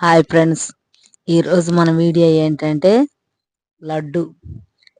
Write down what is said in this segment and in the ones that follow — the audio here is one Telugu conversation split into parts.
హాయ్ ఫ్రెండ్స్ ఈరోజు మన వీడియో ఏంటంటే లడ్డు.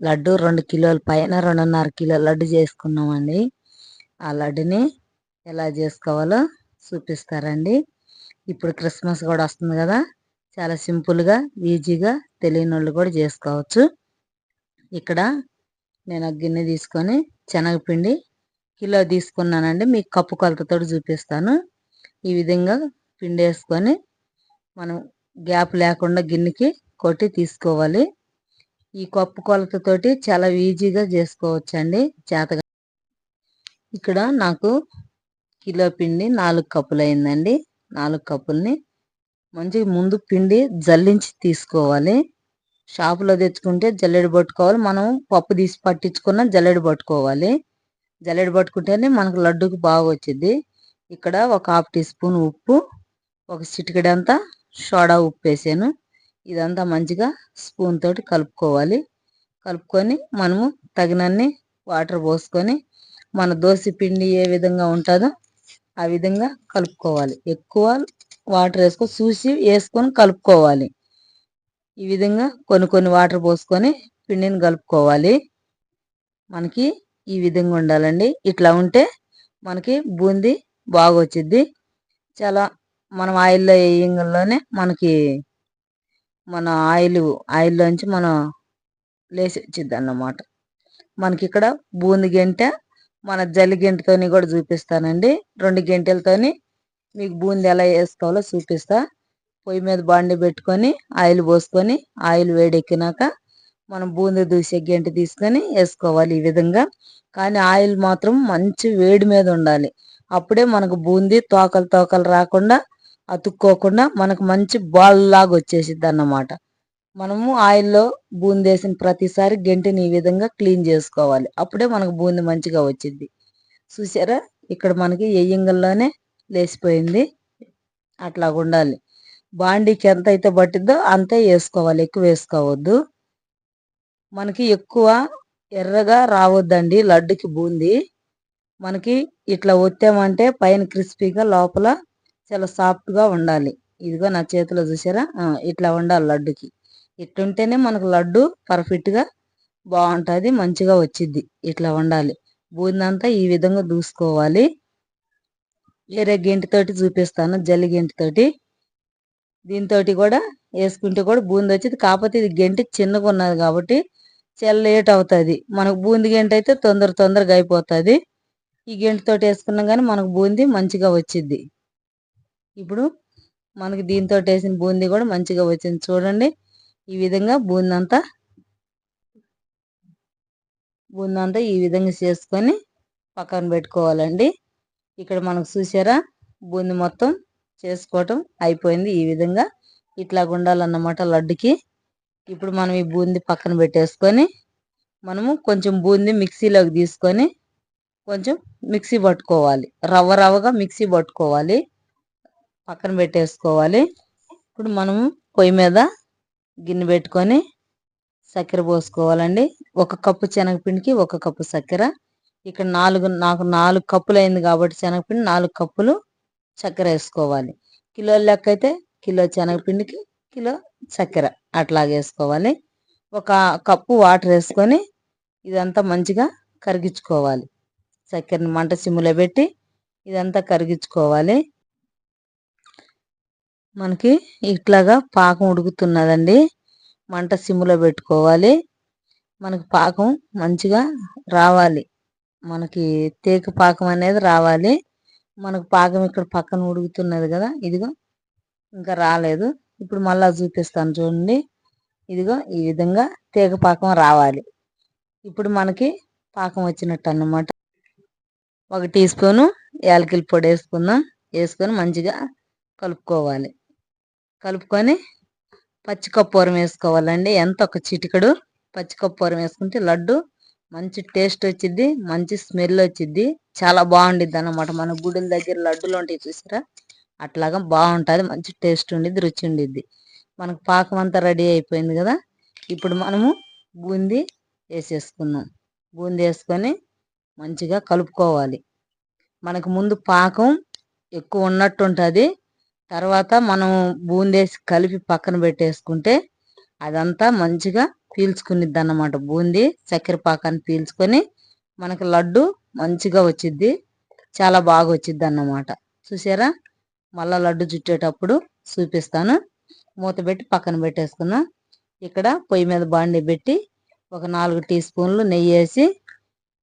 లడ్డు రెండు కిలోల పైన రెండున్నర కిలో లడ్డు చేసుకున్నామండి. ఆ లడ్డుని ఎలా చేసుకోవాలో చూపిస్తారండి. ఇప్పుడు క్రిస్మస్ కూడా వస్తుంది కదా. చాలా సింపుల్గా ఈజీగా తెలియని వాళ్ళు కూడా చేసుకోవచ్చు. ఇక్కడ నేను గిన్నె తీసుకొని శనగపిండి కిలో తీసుకున్నానండి. మీకు కప్పు కొలతతో చూపిస్తాను. ఈ విధంగా పిండి వేసుకొని మనం గ్యాప్ లేకుండా గిన్నెకి కొట్టి తీసుకోవాలి. ఈ కప్పు కొలతతోటి చాలా ఈజీగా చేసుకోవచ్చండి. చేతగా ఇక్కడ నాకు కిలో పిండి నాలుగు కప్పులు అయిందండి. నాలుగు కప్పుల్ని మంచిగా ముందు పిండి జల్లించి తీసుకోవాలి. షాపులో తెచ్చుకుంటే జల్లెడ పట్టుకోవాలి. మనం పప్పు తీసి పట్టించుకున్న జల్లెడ పట్టుకోవాలి. జల్లెడ పట్టుకుంటేనే మనకు లడ్డుకు బాగా వచ్చింది ఇక్కడ ఒక హాఫ్ టీ స్పూన్ ఉప్పు ఒక చిటికెడంతా సోడా ఉప్పు వేసాను ఇదంతా మంచిగా స్పూన్ తోటి కలుపుకోవాలి. కలుపుకొని మనము తగినన్ని వాటర్ పోసుకొని మన దోశ పిండి ఏ విధంగా ఉంటుందో ఆ విధంగా కలుపుకోవాలి. ఎక్కువ వాటర్ వేసుకొని చూసి వేసుకొని కలుపుకోవాలి. ఈ విధంగా కొన్ని కొన్ని వాటర్ పోసుకొని పిండిని కలుపుకోవాలి. మనకి ఈ విధంగా ఉండాలండి. ఇట్లా ఉంటే మనకి బూందీ బాగా వచ్చింది చాలా మనం ఆయిల్లో వేయంగానే మనకి మన ఆయిల్ ఆయిల్లోంచి మనం లేచి వచ్చింది అన్నమాట మనకి ఇక్కడ బూంది గంట మన జల్లి గంటతోని కూడా చూపిస్తానండి. రెండు గంటలతోని మీకు బూంది ఎలా వేసుకోవాలో చూపిస్తా. పొయ్యి మీద బండి పెట్టుకొని ఆయిల్ పోసుకొని ఆయిల్ వేడెక్కినాక మనం బూంది దూసే గంట తీసుకొని వేసుకోవాలి ఈ విధంగా. కానీ ఆయిల్ మాత్రం మంచి వేడి మీద ఉండాలి. అప్పుడే మనకు బూందీ తోకలు తోకలు రాకుండా అతుక్కోకుండా మనకు మంచి బాల్ లాగా వచ్చేసిద్ది అన్నమాట మనము ఆయిల్లో బూంది వేసిన ప్రతిసారి గంటిని ఈ విధంగా క్లీన్ చేసుకోవాలి. అప్పుడే మనకు బూంది మంచిగా వచ్చింది చూసారా? ఇక్కడ మనకి ఎయ్యంగల్లోనే లేచిపోయింది. అట్లా ఉండాలి. బాండీకి ఎంత అయితే పట్టిద్దో అంతే వేసుకోవాలి. ఎక్కువ వేసుకోవద్దు. మనకి ఎక్కువ ఎర్రగా రావద్దండి లడ్డుకి బూంది. మనకి ఇట్లా ఒత్తామంటే పైన క్రిస్పీగా లోపల చాలా సాఫ్ట్గా ఉండాలి ఇదిగో నా చేతిలో చూసారా? ఇట్లా ఉండాలి లడ్డుకి. ఇట్లుంటేనే మనకు లడ్డు పర్ఫెక్ట్గా బాగుంటుంది మంచిగా వచ్చిద్ది. ఇట్లా ఉండాలి బూందంతా ఈ విధంగా దూసుకోవాలి. వేరే గెంటితోటి చూపిస్తాను జల్లి గెంటితోటి. దీంతో కూడా వేసుకుంటే కూడా బూంది వచ్చింది కాకపోతే ఇది గెంటి చిన్నగా ఉన్నది కాబట్టి చాలా లేట్ అవుతుంది. మనకు బూంది గెంటి అయితే తొందర తొందరగా అయిపోతుంది. ఈ గెంటితోటి వేసుకున్నాం కానీ మనకు బూంది మంచిగా వచ్చిద్ది. ఇప్పుడు మనకి దీంతో వేసిన బూందీ కూడా మంచిగా వచ్చింది. చూడండి ఈ విధంగా బూంది అంతా బూంది అంతా ఈ విధంగా చేసుకొని పక్కన పెట్టుకోవాలండి. ఇక్కడ మనకు చూసారా బూందీ మొత్తం చేసుకోవటం అయిపోయింది ఈ విధంగా. ఇట్లా ఉండాలన్నమాట లడ్డుకి. ఇప్పుడు మనం ఈ బూంది పక్కన పెట్టేసుకొని మనము కొంచెం బూందీ మిక్సీలోకి తీసుకొని కొంచెం మిక్సీ పట్టుకోవాలి. రవ్వ రవ్వగా మిక్సీ పట్టుకోవాలి. పక్కన పెట్టేసుకోవాలి. ఇప్పుడు మనము పొయ్యి మీద గిన్నె పెట్టుకొని చక్కెర పోసుకోవాలండి. ఒక కప్పు శనగపిండికి ఒక కప్పు చక్కెర ఇక్కడ నాలుగు నాకు నాలుగు కప్పులు అయింది కాబట్టి శనగపిండి నాలుగు కప్పులు చక్కెర వేసుకోవాలి. కిలో లెక్క అయితే కిలో శనగపిండికి కిలో చక్కెర అట్లాగే వేసుకోవాలి. ఒక కప్పు వాటర్ వేసుకొని ఇదంతా మంచిగా కరిగించుకోవాలి. చక్కెరని మంట సిమ్ములో పెట్టి ఇదంతా కరిగించుకోవాలి. మనకి ఇట్లాగా పాకం ఉడుకుతున్నదండి. మంట సిమ్లో పెట్టుకోవాలి. మనకి పాకం మంచిగా రావాలి. మనకి తేక పాకం అనేది రావాలి. మనకు పాకం ఇక్కడ పక్కన ఉడుకుతున్నది కదా ఇదిగో ఇంకా రాలేదు. ఇప్పుడు మళ్ళా చూపిస్తాను చూడండి. ఇదిగో ఈ విధంగా తేక పాకం రావాలి. ఇప్పుడు మనకి పాకం వచ్చినట్టు అన్నమాట. ఒక టీ స్పూను యాలకిల పొడి వేసుకుందాం. వేసుకొని మంచిగా కలుపుకోవాలి. కలుపుకొని పచ్చికప్పూరం వేసుకోవాలండి. ఎంత ఒక చిటికడు పచ్చికప్పూరం వేసుకుంటే లడ్డు మంచి టేస్ట్ వచ్చింది మంచి స్మెల్ వచ్చింది చాలా బాగుండిద్ది అనమాట మన గుడిల దగ్గర లడ్డులు ఉంటాయి చూసారా? అట్లాగా బాగుంటుంది మంచి టేస్ట్ ఉండిద్ది రుచి ఉండిద్ది. మనకు పాకం అంతా రెడీ అయిపోయింది కదా? ఇప్పుడు మనము బూందీ వేసేసుకున్నాం బూందీ వేసుకొని మంచిగా కలుపుకోవాలి. మనకు ముందు పాకం ఎక్కువ ఉన్నట్టు ఉంటుంది తర్వాత మనం బూందేసి కలిపి పక్కన పెట్టేసుకుంటే అదంతా మంచిగా పీల్చుకునిద్ది అన్నమాట బూందీ చక్కెర పాకాన్ని పీల్చుకొని మనకు లడ్డు మంచిగా వచ్చిద్ది చాలా బాగా వచ్చిద్ది అన్నమాట చూసారా? మళ్ళా లడ్డు చుట్టేటప్పుడు చూపిస్తాను. మూత పెట్టి పక్కన పెట్టేసుకున్నాం. ఇక్కడ పొయ్యి మీద బాండి పెట్టి ఒక నాలుగు టీ స్పూన్లు నెయ్యి వేసి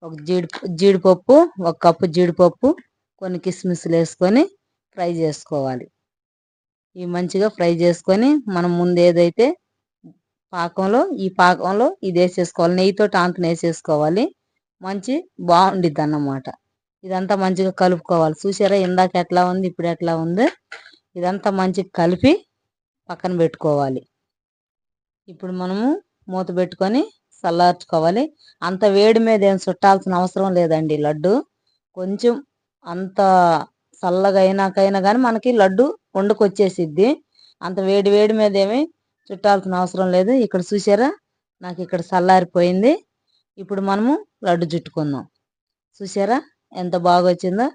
ఒక జీడి జీడిపప్పు ఒక కప్పు జీడిపప్పు కొన్ని కిస్మిస్లు వేసుకొని ఫ్రై చేసుకోవాలి. ఇవి మంచిగా ఫ్రై చేసుకొని మనం ముందు ఏదైతే పాకంలో ఈ పాకంలో ఇది వేసేసుకోవాలి. నెయ్యితో ఆంతను వేసేసుకోవాలి మంచి బాగుండిద్ది అన్నమాట ఇదంతా మంచిగా కలుపుకోవాలి. చూసారా ఇందాక ఎట్లా ఉంది ఇప్పుడు ఎట్లా ఉంది? ఇదంతా మంచిగా కలిపి పక్కన పెట్టుకోవాలి. ఇప్పుడు మనము మూత పెట్టుకొని చల్లార్చుకోవాలి. అంత వేడి మీద ఏం చుట్టాల్సిన అవసరం లేదండి లడ్డు. కొంచెం అంత చల్లగా అయినాకైనా కానీ మనకి లడ్డు వండుకొచ్చేసిద్ది. అంత వేడి వేడి మీద ఏమి చుట్టాల్సిన అవసరం లేదు. ఇక్కడ చూసారా నాకు ఇక్కడ చల్లారిపోయింది. ఇప్పుడు మనము లడ్డు చుట్టుకుందాం. చూసారా ఎంత బాగా వచ్చిందో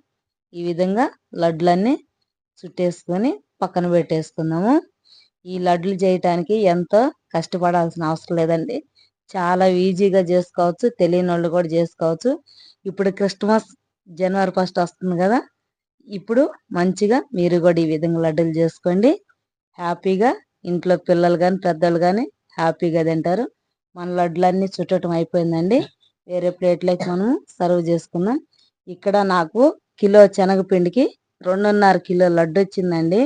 ఈ విధంగా లడ్లన్నీ చుట్టేసుకొని పక్కన పెట్టేసుకుందాము. ఈ లడ్లు చేయటానికి ఎంతో కష్టపడాల్సిన అవసరం లేదండి. చాలా ఈజీగా చేసుకోవచ్చు. తెలియని వాళ్ళు కూడా చేసుకోవచ్చు. ఇప్పుడు క్రిస్మస్ జనవరి ఫస్ట్ వస్తుంది కదా? ఇప్పుడు మంచిగా మీరు కూడా ఈ విధంగా లడ్డూలు చేసుకోండి. హ్యాపీగా ఇంట్లో పిల్లలు కానీ పెద్దలు కానీ హ్యాపీగా తింటారు. మన లడ్లన్నీ చుట్టటం అయిపోయిందండి. వేరే ప్లేట్లోకి మనం సర్వ్ చేసుకుందాం ఇక్కడ నాకు కిలో శనగపిండికి రెండున్నర కిలో లడ్డు వచ్చిందండి.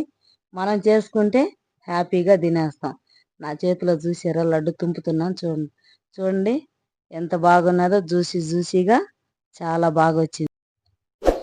మనం చేసుకుంటే హ్యాపీగా తినేస్తాం. నా చేతిలో చూసారా లడ్డు తుంపుతున్నాను చూడండి. చూడండి ఎంత బాగున్నదో జ్యూసీ జ్యూసీగా చాలా బాగా వచ్చింది.